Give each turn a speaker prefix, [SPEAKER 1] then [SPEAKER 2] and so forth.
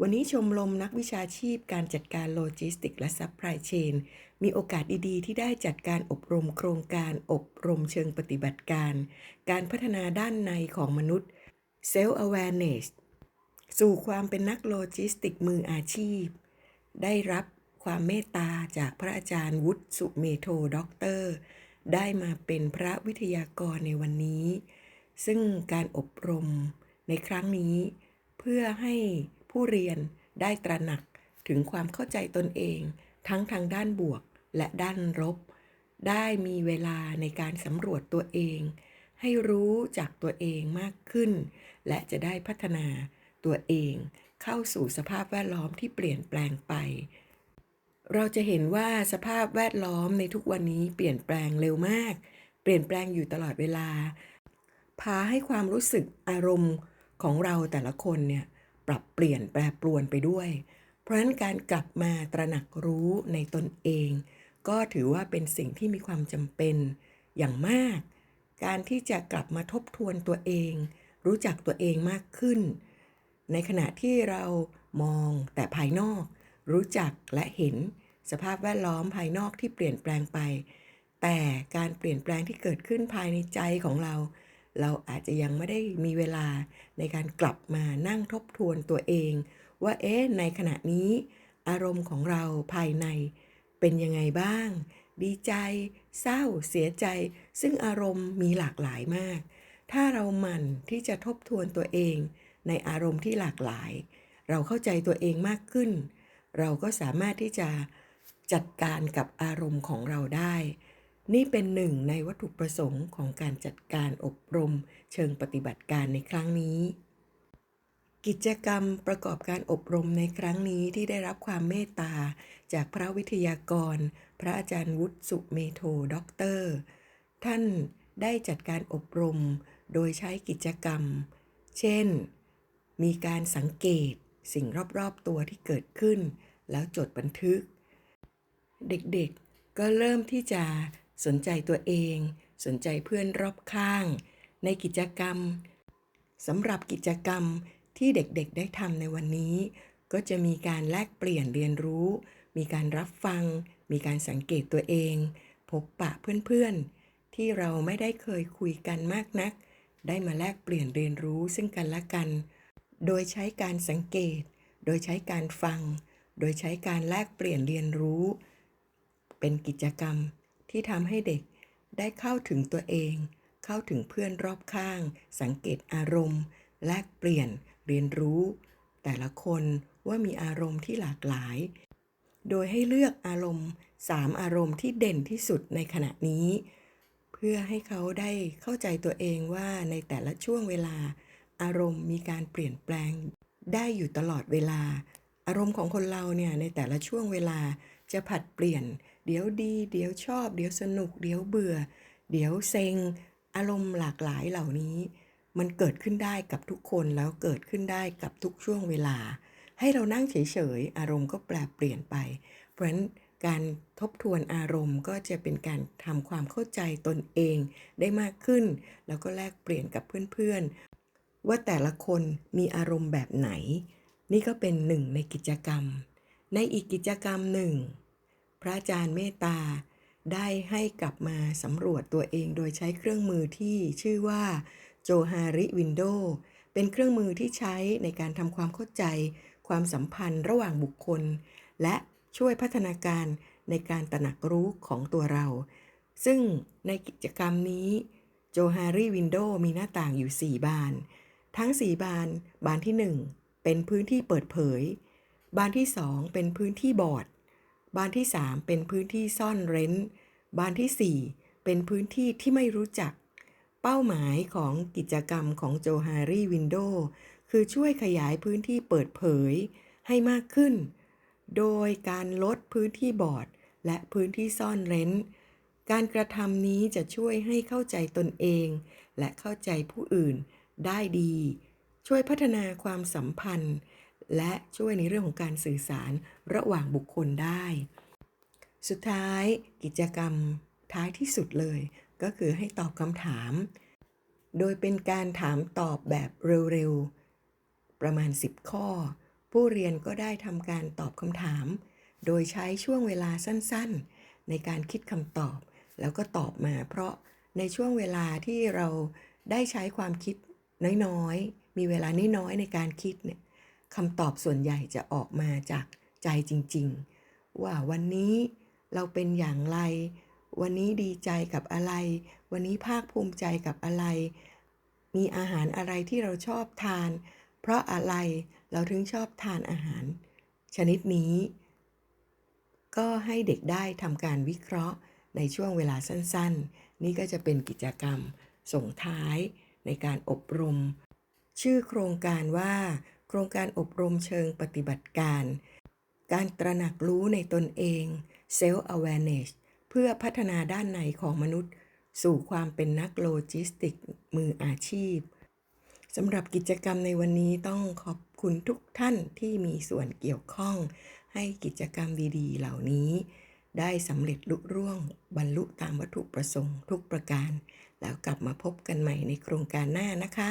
[SPEAKER 1] วันนี้ชมรมนักวิชาชีพการจัดการโลจิสติกและซัพพลายเชนมีโอกาสดีๆ ที่ได้จัดการอบรมโครงการอบรมเชิงปฏิบัติการ การพัฒนาด้านในของมนุษย์ Self Awareness สู่ความเป็นนักโลจิสติกมืออาชีพ ได้รับความเมตตาจากพระอาจารย์วุฒิสุเมโทด็อกเตอร์ ได้มาเป็นพระวิทยากรในวันนี้ ซึ่งการอบรมในครั้งนี้ เพื่อให้ ผู้เรียนได้ตระหนักถึงความเข้าใจตนเอง ทั้งทางด้านบวกและด้านลบได้มีเวลาในการสำรวจตัวเอง ให้รู้จักตัวเองมากขึ้น และจะได้พัฒนาตัวเองเข้าสู่สภาพแวดล้อมที่เปลี่ยนแปลงไป เราจะเห็นว่าสภาพแวดล้อมในทุกวันนี้เปลี่ยนแปลงเร็วมาก เปลี่ยนแปลงอยู่ตลอดเวลา พาให้ความรู้สึกอารมณ์ของเราแต่ละคนเนี่ย ปรับเปลี่ยนแปรปรวนไปด้วย เพราะฉะนั้นการกลับมาตระหนักรู้ในตนเอง ก็ถือว่าเป็นสิ่งที่มีความจำเป็นอย่างมาก การที่จะกลับมาทบทวนตัวเอง รู้จักตัวเองมากขึ้น ในขณะที่เรามองแต่ภายนอก รู้จักและเห็นสภาพแวดล้อมภายนอกที่เปลี่ยนแปลงไป แต่การเปลี่ยนแปลงที่เกิดขึ้นภายในใจของเรา เราอาจจะยังไม่ได้มีเวลาในการกลับมานั่งทบทวนตัวเอง ว่าเอ๊ะในขณะนี้ อารมณ์ของเราภายในเป็นยังไงบ้าง ดีใจ เศร้า เสียใจ ซึ่งอารมณ์มีหลากหลายมาก ถ้าเราหมั่นที่จะทบทวนตัวเอง ในอารมณ์ที่หลากหลาย เราเข้าใจตัวเองมากขึ้น เราก็สามารถที่จะจัดการกับอารมณ์ของเราได้ นี่เป็นหนึ่งในวัตถุประสงค์ของการจัดการอบรมเชิงปฏิบัติการในครั้งนี้ กิจกรรมประกอบการอบรมในครั้งนี้ที่ได้รับความเมตตา จากพระวิทยากร พระอาจารย์วุฒิสุเมโทด็อกเตอร์ ท่านได้จัดการอบรมโดยใช้กิจกรรม เช่น มีการสังเกตสิ่งรอบๆตัวที่เกิดขึ้น แล้วจดบันทึก เด็กๆก็เริ่มที่จะ สนใจตัวเอง สนใจเพื่อนรอบข้าง ในกิจกรรมสำหรับกิจกรรมที่เด็กๆได้ทำในวันนี้ ก็จะมีการแลกเปลี่ยนเรียนรู้ มีการรับฟัง มีการสังเกตตัวเอง พบปะเพื่อนๆ ที่เราไม่ได้เคยคุยกันมากนัก ได้มาแลกเปลี่ยนเรียนรู้ซึ่งกันและกัน โดยใช้การสังเกต โดยใช้การฟัง โดยใช้การแลกเปลี่ยนเรียนรู้ เป็นกิจกรรม ที่ทำให้เด็กได้เข้าถึงตัวเอง เข้าถึงเพื่อนรอบข้าง สังเกตอารมณ์ แลกเปลี่ยน เรียนรู้ แต่ละคนว่ามีอารมณ์ที่หลากหลาย โดยให้เลือกอารมณ์3อารมณ์ที่เด่นที่สุดในขณะนี้ เพื่อให้เขาได้เข้าใจตัวเองว่าในแต่ละช่วงเวลา อารมณ์มีการเปลี่ยนแปลงได้อยู่ตลอดเวลา อารมณ์ของคนเราเนี่ยในแต่ละช่วงเวลาจะผัดเปลี่ยน เดี๋ยวดี เดี๋ยวชอบ เดี๋ยวสนุก เดี๋ยวเบื่อ เดี๋ยวเซ็ง อารมณ์หลากหลายเหล่านี้ มันเกิดขึ้นได้กับทุกคนแล้วเกิดขึ้นได้กับทุกช่วงเวลา ให้เรานั่งเฉยๆ อารมณ์ก็แปลเปลี่ยนไป เพราะฉะนั้นการทบทวนอารมณ์ก็จะเป็นการทำความเข้าใจตนเองได้มากขึ้น แล้วก็แลกเปลี่ยนกับเพื่อนๆ ว่าแต่ละคนมีอารมณ์แบบไหน นี่ก็เป็นหนึ่งในกิจกรรม ในอีกกิจกรรมหนึ่ง พระอาจารย์เมตตาได้ให้กลับมาสำรวจตัวเองโดยใช้เครื่องมือที่ชื่อว่าโจฮาริวินโดเป็นเครื่องมือที่ใช้ในการทำความเข้าใจ ความสัมพันธ์ระหว่างบุคคล และช่วยพัฒนาการในการตระหนักรู้ของตัวเรา ซึ่งในกิจกรรมนี้โจฮาริวินโดมีหน้าต่างอยู่ 4 บาน ทั้ง 4 บาน บานที่ 1 เป็นพื้นที่เปิดเผย บานที่ 2 เป็นพื้นที่บอด บานที่ 3 เป็นพื้นที่ซ่อนเร้นบานที่ 4 เป็นพื้นที่ที่ไม่รู้จัก เป้าหมายของกิจกรรมของโจฮารีวินโดคือช่วยขยายพื้นที่เปิดเผยให้มากขึ้น โดยการลดพื้นที่บอด และพื้นที่ซ่อนเร้น การกระทำนี้จะช่วยให้เข้าใจตนเอง และเข้าใจผู้อื่นได้ดี ช่วยพัฒนาความสัมพันธ์ และช่วยในเรื่องของการสื่อสารระหว่างบุคคลได้ สุดท้ายกิจกรรมท้ายที่สุดเลย ก็คือให้ตอบคำถาม โดยเป็นการถามตอบแบบเร็วๆ ประมาณ 10 ข้อ ผู้เรียนก็ได้ทำการตอบคำถาม โดยใช้ช่วงเวลาสั้นๆ ในการคิดคำตอบ แล้วก็ตอบมาเพราะในช่วงเวลาที่เราได้ใช้ความคิดน้อยๆ มีเวลาน้อยๆ ในการคิดเนี่ย คำตอบส่วนใหญ่จะออกมาจากใจจริง ๆ ว่าวันนี้เราเป็นอย่างไร วันนี้ดีใจกับอะไร วันนี้ภาคภูมิใจกับอะไร มีอาหารอะไรที่เราชอบทาน เพราะอะไรเราถึงชอบทานอาหาร ชนิดนี้ ก็ให้เด็กได้ทำการวิเคราะห์ในช่วงเวลาสั้น ๆ นี่ก็จะเป็นกิจกรรมส่งท้ายในการอบรม ชื่อโครงการว่า โครงการอบรมเชิงปฏิบัติการ การตระหนักรู้ในตนเอง self awareness เพื่อพัฒนาด้านในของมนุษย์ สู่ความเป็นนักโลจิสติกมืออาชีพสำหรับกิจกรรมในวันนี้ต้องขอบคุณทุกท่านที่มีส่วนเกี่ยวข้อง ให้กิจกรรมดีๆ เหล่านี้ ได้สำเร็จลุร่วง บรรลุตามวัตถุประสงค์ทุกประการ แล้วกลับมาพบกันใหม่ในโครงการหน้านะคะ